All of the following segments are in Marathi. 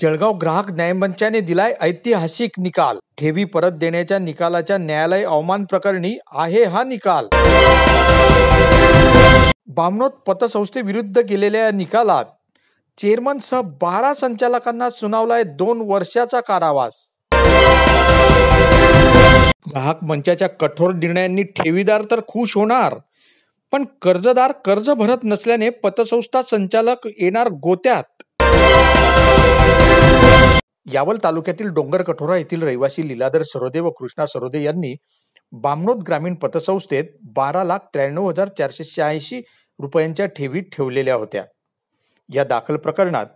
जळगाव ग्राहक न्यायमंचाने दिलाय ऐतिहासिक निकाल. ठेवी परत देण्याच्या निकालाच्या न्यायालय अवमान प्रकरणी आहे हा निकाल. बामणोत पतसंस्थेविरुद्ध केलेल्या या निकालात चेअरमनसह बारा संचालकांना सुनावलाय दोन वर्षाचा कारावास. ग्राहक मंचाच्या कठोर निर्णयांनी ठेवीदार तर खुश होणार पण कर्जदार कर्ज भरत नसल्याने पतसंस्था संचालक येणार गोत्यात. यावल तालुक्यातील डोंगर कठोरा येथील रहिवासी लीलाधर सरोदे व कृष्णा सरोदे यांनी बामनोद ग्रामीण पतसंस्थेत बारा लाख त्र्याण्णव हजार चारशे शहाऐंशी रुपयांच्या ठेवी ठेवलेल्या होत्या. या दाखल प्रकरणात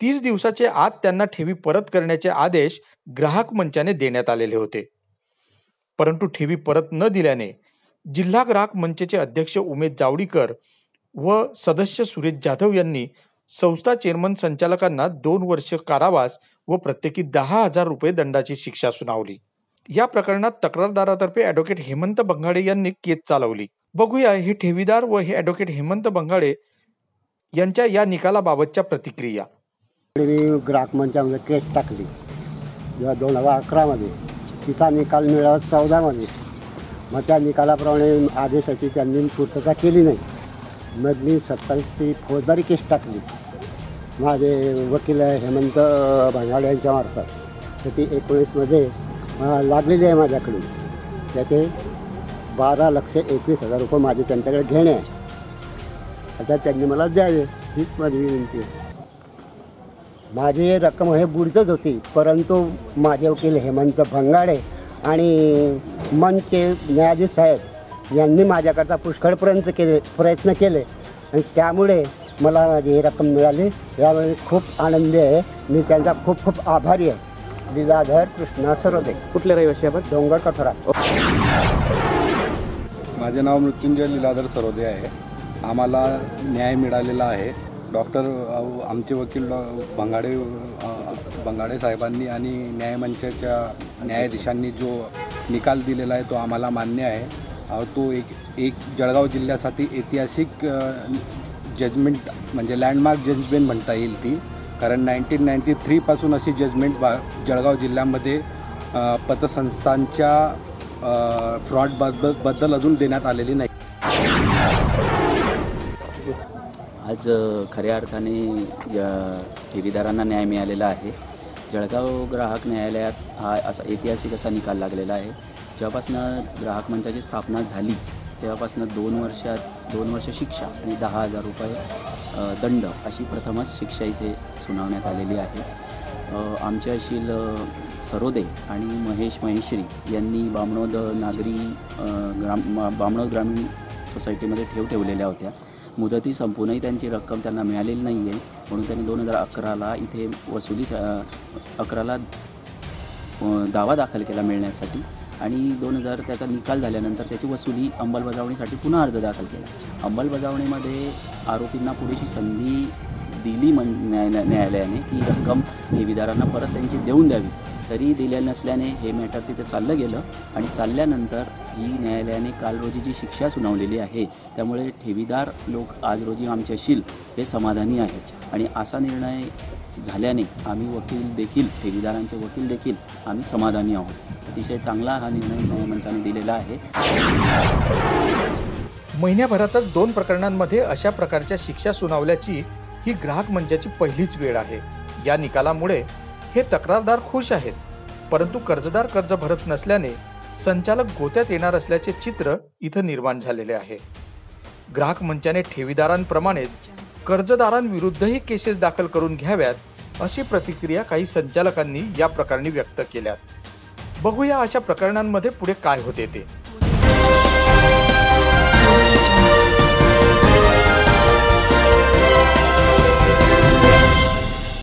तीस दिवसाचे आत त्यांना ठेवी परत करण्याचे आदेश ग्राहक मंचाने देण्यात आलेले होते. परंतु ठेवी परत न दिल्याने जिल्हा ग्राहक मंचचे अध्यक्ष उमेश जावडीकर व सदस्य सुरेश जाधव यांनी संस्था चेअरमन संचालकांना दोन वर्ष कारावास व प्रत्येकी दहा हजार रुपये दंडाची शिक्षा सुनावली. या प्रकरणात तक्रारदारातर्फे ॲडव्होकेट हेमंत बंगाडे यांनी केस चालवली. बघूया हे ठेवीदार व हे ॲडव्होकेट हेमंत बंगाडे यांच्या या निकालाबाबतच्या प्रतिक्रिया. मी ग्राहक मंचामध्ये केस टाकली. जेव्हा दोन हजार अकरामध्ये तिचा निकाल मिळाला चौदामध्ये. मग त्या निकालाप्रमाणे आदेशाची त्यांनी पूर्तता केली नाही. मग मी सत्तावीसची फौजदारी केस टाकली. माझे वकील हेमंत भांगाडे यांच्यामार्फत. तर ती एकोणीसमध्ये लागलेली आहे माझ्याकडून. त्याचे बारा लक्ष एकवीस हजार रुपये माझे त्यांच्याकडे घेणे आहे. आता त्यांनी मला द्यावे हीच माझी विनंती आहे. माझी रक्कम हे बुडतच होती परंतु माझे वकील हेमंत भंगाडे आणि मनचे न्यायाधीश साहेब यांनी माझ्याकरता पुष्कळपर्यंत केले प्रयत्न केले. आणि त्यामुळे मला माझी ही रक्कम मिळाली. यामुळे खूप आनंदी आहे. मी त्यांचा खूप खूप आभारी आहे. लीलाधर कृष्णा सरोदे. कुठले रहिवासी आपण? डोंगर कठोरा. माझे नाव मृत्युंजय लीलाधर सरोदे आहे. आम्हाला न्याय मिळालेला आहे. डॉक्टर आमचे वकील बंगाडे बंगाडे साहेबांनी आणि न्यायमंचाच्या न्यायाधीशांनी जो निकाल दिलेला आहे तो आम्हाला मान्य आहे. तो एक एक जळगाव जिल्ह्यासाठी ऐतिहासिक जजमेंट म्हणजे लँडमार्क जजमेंट म्हणता येईल ती. कारण नाईन्टीन नाईन्टी थ्रीपासून अशी जजमेंट बा जळगाव जिल्ह्यामध्ये पतसंस्थांच्या फ्रॉडबद्दल बद्दल अजून देण्यात आलेली नाही. आज खऱ्या अर्थाने ठेवीदारांना न्याय मिळालेला आहे. जळगाव ग्राहक न्यायालयात हा असा ऐतिहासिक असा निकाल लागलेला आहे. जेव्हापासून ग्राहक मंचाची स्थापना झाली तेव्हापासून दोन वर्षात दोन वर्ष शिक्षा आणि दहा हजार रुपये दंड अशी प्रथमच शिक्षा इथे सुनावण्यात आलेली आहे. आमचे अशील सरोदे आणि महेश महेश्वरी यांनी बामणोद नागरी ग्राम बामणोद ग्रामीण सोसायटीमध्ये ठेव ठेवलेल्या होत्या. मुदती संपूनही त्यांची रक्कम त्यांना मिळालेली नाही आहे म्हणून त्यांनी दोन हजार अकराला इथे वसुली अकराला दावा दाखल केला मिळण्यासाठी. आणि दोन हजार त्याचा निकाल झाल्यानंतर त्याची वसुली अंमलबजावणीसाठी पुन्हा अर्ज दाखल केला. अंमलबजावणीमध्ये आरोपींना पुरेशी संधी दिली मन न्याय न्यायालयाने ती रक्कम ठेवीदारांना परत त्यांची देऊन द्यावी. तरी दिल्या नसल्याने हे मॅटर तिथे चाललं गेलं आणि चालल्यानंतर ही न्यायालयाने काल रोजी जी शिक्षा सुनावलेली आहे त्यामुळे ठेवीदार लोक आज रोजी आमच्याशील हे समाधानी आहेत. आणि असा निर्णय झाल्याने आम्ही वकील देखील ठेवीदारांचे वकील देखील आम्ही समाधानी आहोत. अतिशय चांगला हा निर्णय न्यायमंचाने दिलेला आहे. महिन्याभरातच दोन प्रकरणांमध्ये अशा प्रकारच्या शिक्षा सुनावल्याची ही ग्राहक मंचाची पहिलीच वेळ आहे. या निकालामुळे हे तक्रारदार खुश आहेत. परंतु कर्जदार कर्ज भरत नसल्याने संचालक गोत्यात येणार असल्याचे चित्र इथं निर्माण झालेले आहे. ग्राहक मंचाने ठेवीदारांप्रमाणेच कर्जदारांविरुद्धही केसेस दाखल करून घ्याव्यात अशी प्रतिक्रिया काही संचालकांनी या प्रकरणी व्यक्त केल्यात. बघूया अशा प्रकरणांमध्ये पुढे काय होते ते.